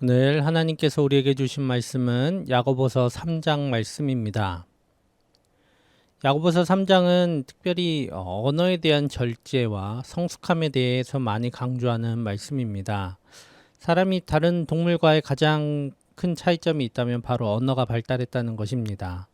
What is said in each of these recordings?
오늘 하나님께서 우리에게 주신 말씀은 야고보서 3장 말씀입니다. 야고보서 3장은 특별히 언어에 대한 절제와 성숙함에 대해서 많이 강조하는 말씀입니다. 사람이 다른 동물과의 가장 큰 차이점이 있다면 바로 언어가 발달했다는 것입니다.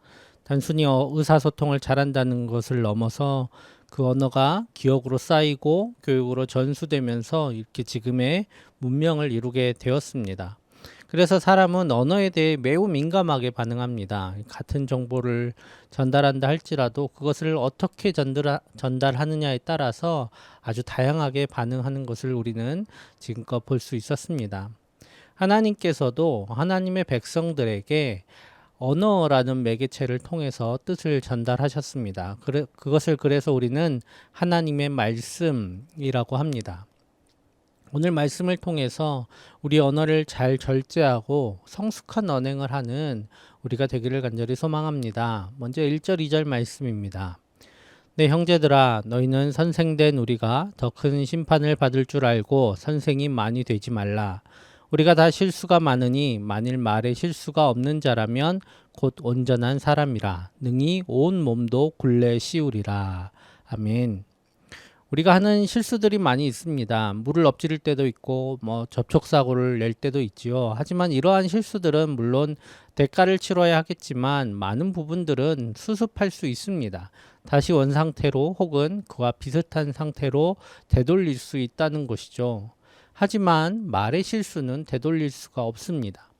단순히 어, 의사소통을 잘한다는 것을 넘어서 그 언어가 기억으로 쌓이고 교육으로 전수되면서 이렇게 지금의 문명을 이루게 되었습니다. 그래서 사람은 언어에 대해 매우 민감하게 반응합니다. 같은 정보를 전달한다 할지라도 그것을 어떻게 전달, 전달하느냐에 따라서 아주 다양하게 반응하는 것을 우리는 지금껏 볼 수 있었습니다. 하나님께서도 하나님의 백성들에게 언어라는 매개체를 통해서 뜻을 전달하셨습니다. 그래, 그것을 그래서 우리는 하나님의 말씀이라고 합니다. 오늘 말씀을 통해서 우리 언어를 잘 절제하고 성숙한 언행을 하는 우리가 되기를 간절히 소망합니다. 먼저 1절, 2절 말씀입니다. 내 형제들아 너희는 선생된 우리가 더 큰 심판을 받을 줄 알고 선생이 많이 되지 말라. 우리가 다 실수가 많으니 만일 말에 실수가 없는 자라면 곧 온전한 사람이라 능히 온 몸도 굴레 씌우리라. 아멘. 우리가 하는 실수들이 많이 있습니다. 물을 엎지를 때도 있고 뭐 접촉 사고를 낼 때도 있지요. 하지만 이러한 실수들은 물론 대가를 치러야 하겠지만 많은 부분들은 수습할 수 있습니다. 다시 원 상태로 혹은 그와 비슷한 상태로 되돌릴 수 있다는 것이죠. 하지만 말의 실수는 되돌릴 수가 없습니다.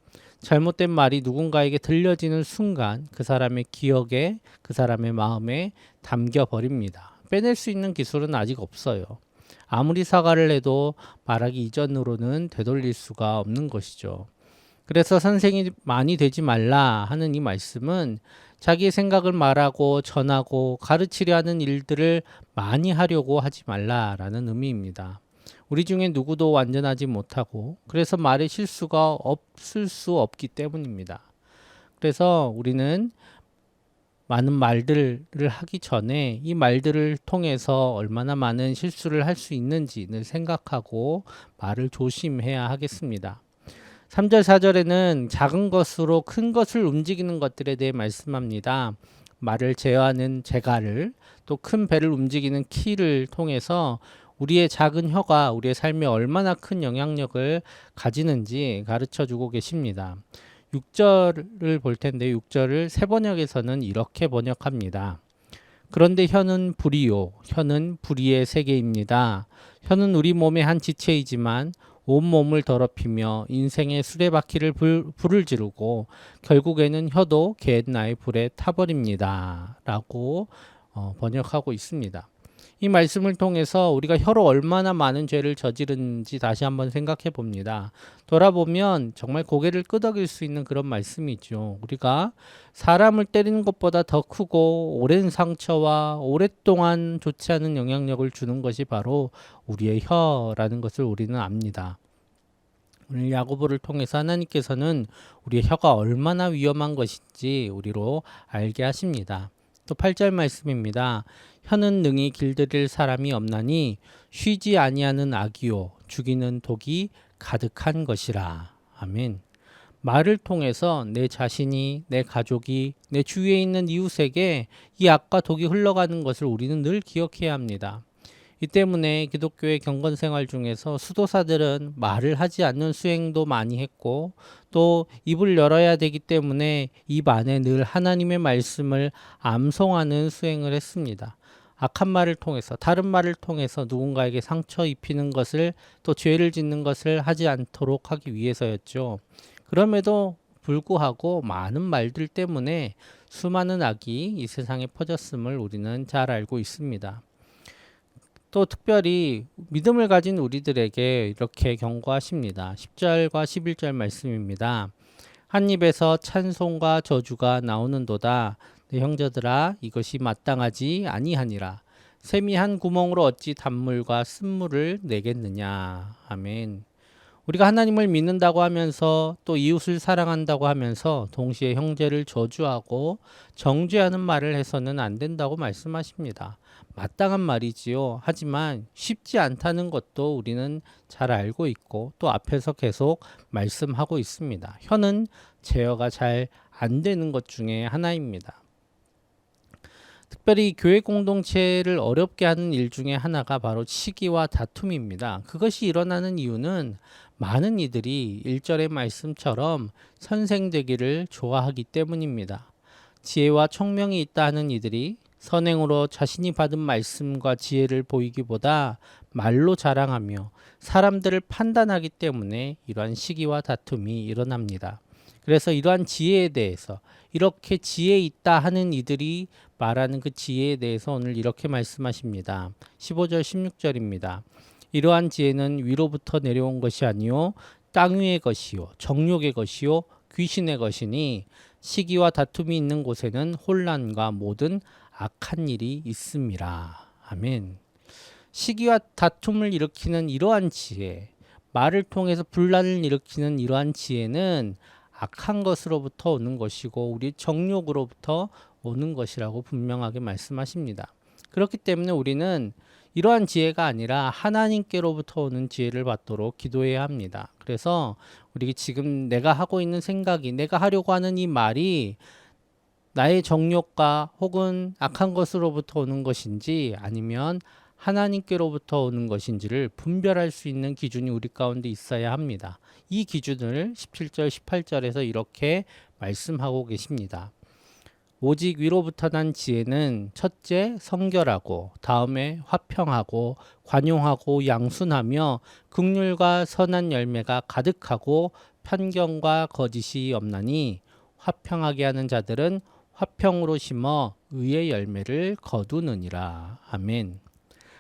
잘못된 말이 누군가에게 들려지는 순간 그 사람의 기억에 그 사람의 마음에 담겨 버립니다. 빼낼 수 있는 기술은 아직 없어요. 아무리 사과를 해도 말하기 이전으로는 되돌릴 수가 없는 것이죠. 그래서 선생이 많이 되지 말라 하는 이 말씀은 자기의 생각을 말하고 전하고 가르치려 하는 일들을 많이 하려고 하지 말라라는 의미입니다. 우리 중에 누구도 완전하지 못하고 그래서 말에 실수가 없을 수 없기 때문입니다. 그래서 우리는 많은 말들을 하기 전에 이 말들을 통해서 얼마나 많은 실수를 할 수 있는지를 생각하고 말을 조심해야 하겠습니다. 3절, 4절에는 작은 것으로 큰 것을 움직이는 것들에 대해 말씀합니다. 말을 제어하는 제가를 또큰 배를 움직이는 키를 통해서 우리의 작은 혀가 우리의 삶에 얼마나 큰 영향력을 가지는지 가르쳐 주고 계십니다. 6절을 볼 텐데 6절을 세 번역에서는 이렇게 번역합니다. 그런데 혀는 불이요. 혀는 불의의 세계입니다. 혀는 우리 몸의 한 지체이지만 온 몸을 더럽히며 인생의 수레바퀴를 불, 불을 지르고 결국에는 혀도 개나의 불에 타버립니다. 라고 어, 번역하고 있습니다. 이 말씀을 통해서 우리가 혀로 얼마나 많은 죄를 저지른지 다시 한번 생각해 봅니다. 돌아보면 정말 고개를 끄덕일 수 있는 그런 말씀이죠. 우리가 사람을 때리는 것보다 더 크고 오랜 상처와 오랫동안 좋지 않은 영향력을 주는 것이 바로 우리의 혀라는 것을 우리는 압니다. 오늘 야고보를 통해서 하나님께서는 우리의 혀가 얼마나 위험한 것인지 우리로 알게 하십니다. 또 8절 말씀입니다. 혀는 능히 길들일 사람이 없나니 쉬지 아니하는 악이요 죽이는 독이 가득한 것이라. 아멘. 말을 통해서 내 자신이, 내 가족이, 내 주위에 있는 이웃에게 이 악과 독이 흘러가는 것을 우리는 늘 기억해야 합니다. 이 때문에 기독교의 경건 생활 중에서 수도사들은 말을 하지 않는 수행도 많이 했고 또 입을 열어야 되기 때문에 입 안에 늘 하나님의 말씀을 암송하는 수행을 했습니다. 악한 말을 통해서 다른 말을 통해서 누군가에게 상처 입히는 것을 또 죄를 짓는 것을 하지 않도록 하기 위해서였죠. 그럼에도 불구하고 많은 말들 때문에 수많은 악이 이 세상에 퍼졌음을 우리는 잘 알고 있습니다. 또 특별히 믿음을 가진 우리들에게 이렇게 경고하십니다. 10절과 11절 말씀입니다. 한 입에서 찬송과 저주가 나오는도다. 내 형제들아 이것이 마땅하지 아니하니라. 샘이 한 구멍으로 어찌 단물과 쓴물을 내겠느냐. 아멘. 우리가 하나님을 믿는다고 하면서 또 이웃을 사랑한다고 하면서 동시에 형제를 저주하고 정죄하는 말을 해서는 안 된다고 말씀하십니다. 마땅한 말이지요. 하지만 쉽지 않다는 것도 우리는 잘 알고 있고 또 앞에서 계속 말씀하고 있습니다. 혀는 제어가 잘 안 되는 것 중에 하나입니다. 특별히 교회 공동체를 어렵게 하는 일 중에 하나가 바로 시기와 다툼입니다. 그것이 일어나는 이유는 많은 이들이 1절의 말씀처럼 선생되기를 좋아하기 때문입니다. 지혜와 총명이 있다 하는 이들이 선행으로 자신이 받은 말씀과 지혜를 보이기보다 말로 자랑하며 사람들을 판단하기 때문에 이러한 시기와 다툼이 일어납니다. 그래서 이러한 지혜에 대해서 이렇게 지혜 있다 하는 이들이 말하는 그 지혜에 대해서 오늘 이렇게 말씀하십니다. 15절 16절입니다. 이러한 지혜는 위로부터 내려온 것이 아니요 땅 위의 것이요 정욕의 것이요 귀신의 것이니 시기와 다툼이 있는 곳에는 혼란과 모든 악한 일이 있음이라. 아멘. 시기와 다툼을 일으키는 이러한 지혜, 말을 통해서 분란을 일으키는 이러한 지혜는 악한 것으로부터 오는 것이고 우리 정욕으로부터 오는 것이라고 분명하게 말씀하십니다. 그렇기 때문에 우리는 이러한 지혜가 아니라 하나님께로부터 오는 지혜를 받도록 기도해야 합니다. 그래서 우리 지금 내가 하고 있는 생각이 내가 하려고 하는 이 말이 나의 정욕과 혹은 악한 것으로부터 오는 것인지 아니면 하나님께로부터 오는 것인지를 분별할 수 있는 기준이 우리 가운데 있어야 합니다. 이 기준을 17절, 18절에서 이렇게 말씀하고 계십니다. 오직 위로부터 난 지혜는 첫째 성결하고 다음에 화평하고 관용하고 양순하며 극률과 선한 열매가 가득하고 편견과 거짓이 없나니 화평하게 하는 자들은 화평으로 심어 의의 열매를 거두느니라. 아멘.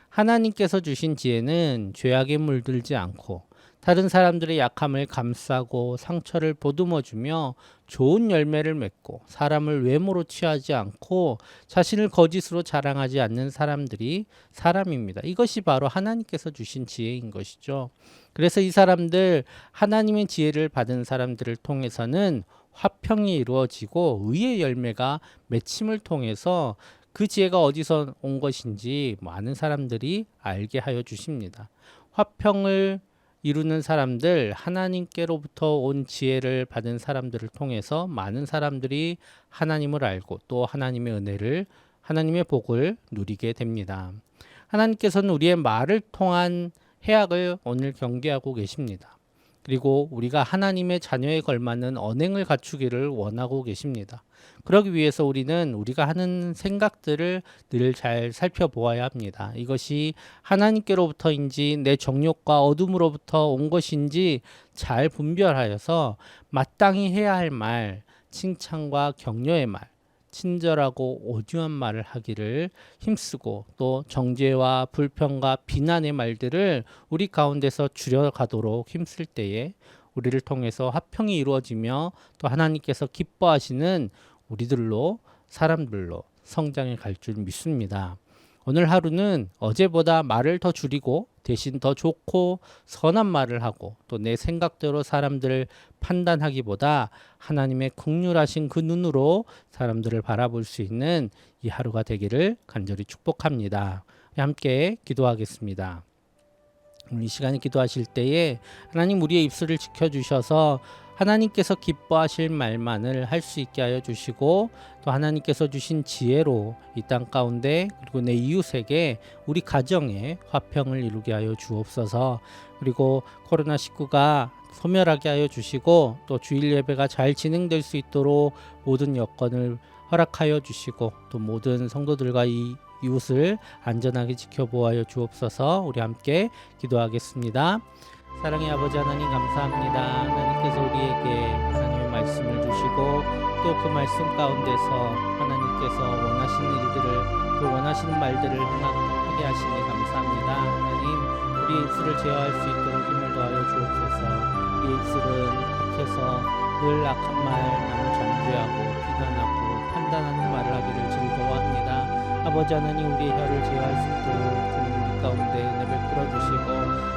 하나님께서 주신 지혜는 죄악에 물들지 않고 다른 사람들의 약함을 감싸고 상처를 보듬어주며 좋은 열매를 맺고 사람을 외모로 취하지 않고 자신을 거짓으로 자랑하지 않는 사람들이 사람입니다. 이것이 바로 하나님께서 주신 지혜인 것이죠. 그래서 이 사람들 하나님의 지혜를 받은 사람들을 통해서는 화평이 이루어지고 의의 열매가 맺힘을 통해서 그 지혜가 어디서 온 것인지 많은 사람들이 알게 하여 주십니다. 화평을 이루는 사람들, 하나님께로부터 온 지혜를 받은 사람들을 통해서 많은 사람들이 하나님을 알고 또 하나님의 은혜를, 하나님의 복을 누리게 됩니다. 하나님께서는 우리의 말을 통한 해악을 오늘 경계하고 계십니다. 그리고 우리가 하나님의 자녀에 걸맞는 언행을 갖추기를 원하고 계십니다. 그러기 위해서 우리는 우리가 하는 생각들을 늘 잘 살펴보아야 합니다. 이것이 하나님께로부터인지 내 정욕과 어둠으로부터 온 것인지 잘 분별하여서 마땅히 해야 할 말, 칭찬과 격려의 말, 친절하고 오주한 말을 하기를 힘쓰고 또 정죄와 불평과 비난의 말들을 우리 가운데서 줄여가도록 힘쓸 때에 우리를 통해서 화평이 이루어지며 또 하나님께서 기뻐하시는 우리들로 사람들로 성장해 갈 줄 믿습니다. 오늘 하루는 어제보다 말을 더 줄이고 대신 더 좋고 선한 말을 하고 또 내 생각대로 사람들을 판단하기보다 하나님의 극률하신 그 눈으로 사람들을 바라볼 수 있는 이 하루가 되기를 간절히 축복합니다. 함께 기도하겠습니다. 이 시간에 기도하실 때에 하나님 우리의 입술을 지켜주셔서 하나님께서 기뻐하실 말만을 할 수 있게 하여 주시고 또 하나님께서 주신 지혜로 이 땅 가운데 그리고 내 이웃에게 우리 가정에 화평을 이루게 하여 주옵소서 그리고 코로나 19가 소멸하게 하여 주시고 또 주일 예배가 잘 진행될 수 있도록 모든 여건을 허락하여 주시고 또 모든 성도들과 이 이웃을 안전하게 지켜보아여 주옵소서 우리 함께 기도하겠습니다. 사랑의 아버지 하나님 감사합니다. 하나님께서 우리에게 하나님의 말씀을 주시고 또 그 말씀 가운데서 하나님께서 원하시는 일들을 또 원하시는 말들을 하게 하시니 감사합니다. 하나님 우리 입술을 제어할 수 있도록 힘을 더하여 주옵소서. 우리 입술은 밖에서 늘 악한 말, 남을 정죄하고 비난하고 판단하는 말을 하기를 즐거워합니다. 아버지 하나님 우리의 혀를 제어할 수 있도록 가운데 은혜 베풀어 주시고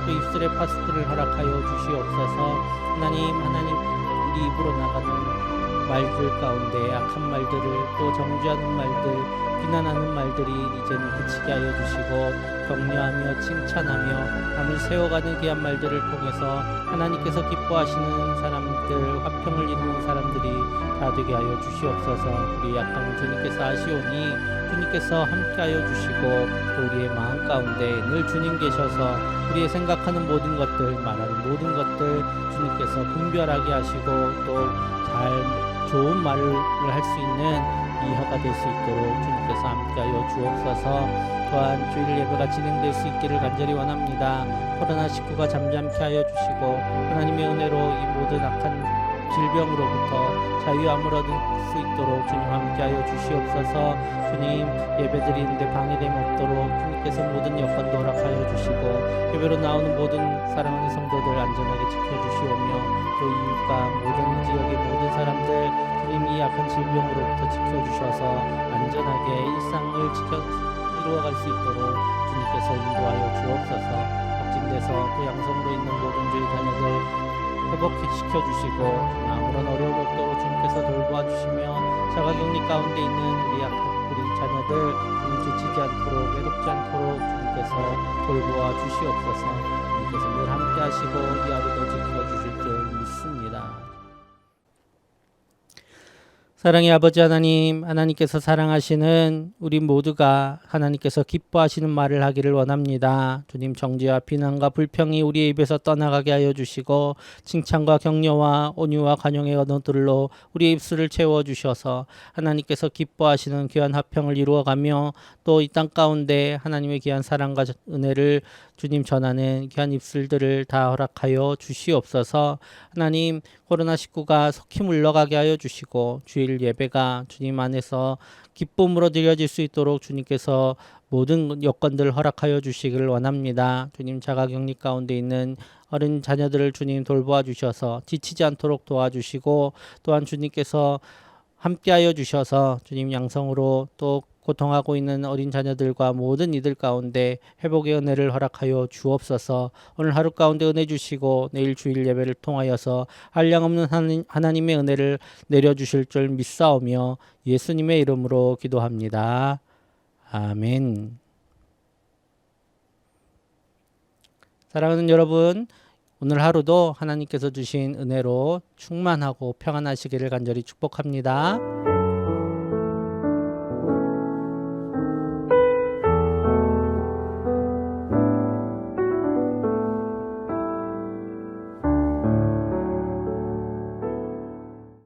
또 입술의 파스트를 허락하여 주시옵소서. 하나님 하나님 우리 입으로 나가는 말들 가운데 악한 말들을 또 정죄하는 말들 비난하는 말들이 이제는 그치게 하여 주시고 격려하며 칭찬하며 남을 세워가는 귀한 말들을 통해서 하나님께서 기뻐하시는 사람들 화평을 이루는 사람들이 다 되게 하여 주시옵소서. 우리 약한 주님께서 아시오니 주님께서 함께하여 주시고 또 우리의 마음 가운데 늘 주님 계셔서 우리의 생각하는 모든 것들 말하는 모든 것들 주님께서 분별하게 하시고 또 잘 좋은 말을 할 수 있는 이 혀가 될 수 있도록 주님께서 함께하여 주옵소서. 또한 주일 예배가 진행될 수 있기를 간절히 원합니다. 코로나 19가 잠잠케 하여 주시고 하나님의 은혜로 이 모든 악한 질병으로부터 자유함을 얻을 수 있도록 주님 함께하여 주시옵소서. 주님 예배드리는데 방해됨 없도록 주님께서 모든 여건도 허락하여 주시고 예배로 나오는 모든 사랑하는 성도들 안전하게 지켜주시오며 또 이웃과 모든 모든 사람들 주님 이 약한 질병으로부터 지켜주셔서 안전하게 일상을 지켜 이루어갈 수 있도록 주님께서 인도하여 주옵소서 확진돼서 또 양성으로 있는 모든 주의 자녀들 회복시켜 주시고 아무런 어려움 없도록 주님께서 돌보아 주시며 자가격리 가운데 있는 우리 약한 우리 자녀들 주님 지치지 않도록 외롭지 않도록 주님께서 돌보아 주시옵소서 주님께서 늘 함께 하시고 이 하루도 지켜 주실 줄 믿습니다. 사랑의 아버지 하나님, 하나님께서 사랑하시는 우리 모두가 하나님께서 기뻐하시는 말을 하기를 원합니다. 주님 정죄와 비난과 불평이 우리의 입에서 떠나가게 하여 주시고 칭찬과 격려와 온유와 관용의 언어들로 우리의 입술을 채워 주셔서 하나님께서 기뻐하시는 귀한 화평을 이루어가며 또 이 땅 가운데 하나님의 귀한 사랑과 은혜를 주님 전하는 귀한 입술들을 다 허락하여 주시옵소서. 하나님 코로나19가 속히 물러가게 하여 주시고 주일 예배가 주님 안에서 기쁨으로 드려질 수 있도록 주님께서 모든 여건들 허락하여 주시기를 원합니다. 주님 자가격리 가운데 있는 어린 자녀들을 주님 돌보아 주셔서 지치지 않도록 도와주시고 또한 주님께서 함께하여 주셔서 주님 양성으로 또 고통하고 있는 어린 자녀들과 모든 이들 가운데 회복의 은혜를 허락하여 주옵소서. 오늘 하루 가운데 은혜 주시고 내일 주일 예배를 통하여서 한량 없는 하나님- 하나님의 은혜를 내려 주실 줄 믿사오며 예수님의 이름으로 기도합니다. 아멘. 사랑하는 여러분, 오늘 하루도 하나님께서 주신 은혜로 충만하고 평안하시기를 간절히 축복합니다.